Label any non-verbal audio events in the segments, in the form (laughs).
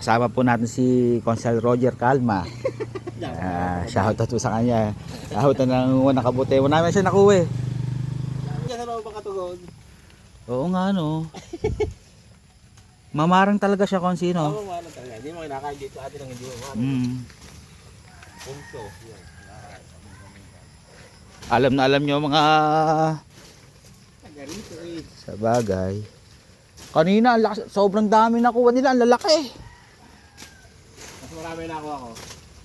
Kasama po natin si Consul Roger Calma. (laughs) Ah, shoutout po sa kanya. Shoutout ng unang kabuti. Wala naman siya nakuha eh. Diyan sa loob ang katugon. Oo nga no. Mamarang talaga siya kung sino. Oo, ano talaga. Hindi mo kinakain dito atin ang hindi mo. Mm. Punto. Yan. Alam na alam nyo mga eh. sa bagay. Kanina, sobrang dami nakuha nila. Ang lalaki. Marami na ako ako.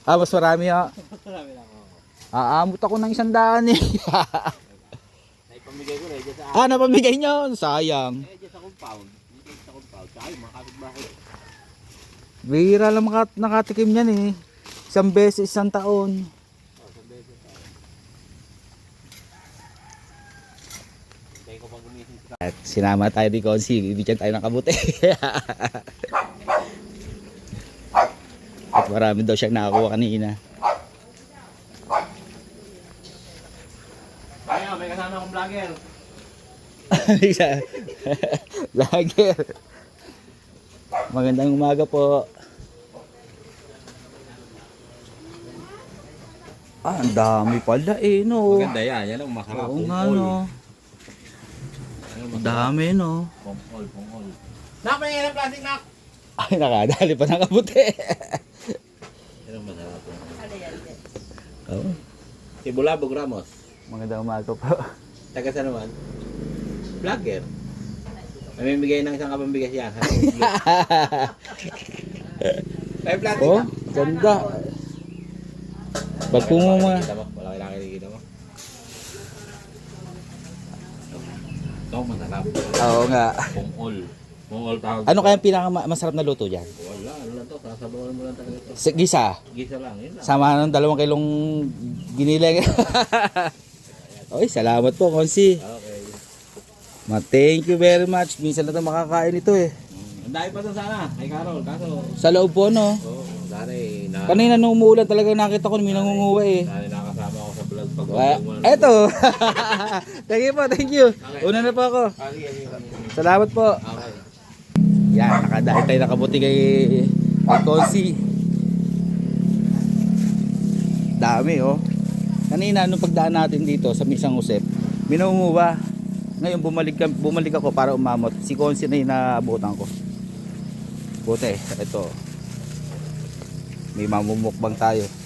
Ah, mas marami ah. (laughs) Marami na ako. Aamot ako ng isang daan eh. (laughs) Naipamigay ko na sa ah, napamigay nyo. Sayang. Eh, diyan sa compound. Dito sa compound. Tsaka yung mga kapitbahay. Bihira lang makat nakatikim yan eh. Isang beses, isang taon. Oh, sa beses. At sinama tayo di Konsi, bibigyan tayo ng kabuti. (laughs) Marami daw siyang nakakuha kanina. Ayaw, may kasama akong vlogger. (laughs) Lager. Magandang umaga po. Ah, ang dami pala eh, no. Maganda yan. Yan ang masarap. Oo nga, no. Ang dami, no. Pong-all, pong-all. Nak, may plastic, nak! Ay, nakadali pa ng kabuti. (laughs) Yan ang masarap. oh, Tibulabog Ramos. magandang umaga po. (laughs) Taga sa naman? Vlogger. Mamimigay ng isang kapambigas yan. (laughs) May plastic oh, ganda. Pag po mo mga... Wala kailangan kinikita mo. Ito masarap. Oo nga. Pong-all. Pong-all tawag. Ano kaya ang pinakamasarap na luto dyan? Wala. To? Sasabawan mo lang talaga. Sa gisa. Gisa lang. Yun lang. Sama ng dalawang kilong giniling. (laughs) Oy, salamat po, Konsi. Okay. Ma, thank you very much. Minsan na ito makakain ito eh. Ang dahil pa to sana. Kay Carol. Kaso. Sa loob po, no? Oo. Dari. Na, Kanina nung umuulan talaga nakita ko may nangunguha eh. Dari nakasama ako sa vlog. Pag Wa- Eto. (laughs) thank you po, thank you. Una na po ako. Sige, sige, sige. Salamat po. Okay. Yan, nakadahil tayo nakabuti kay, kay Konsi. Dami oh. Kanina nung pagdaan natin dito sa Misang Usep, minumuwa. Ngayon bumalik, bumalik ako para umamot. Si Konsi na yung naabutan ko. Buti, ito. May mamumukbang tayo.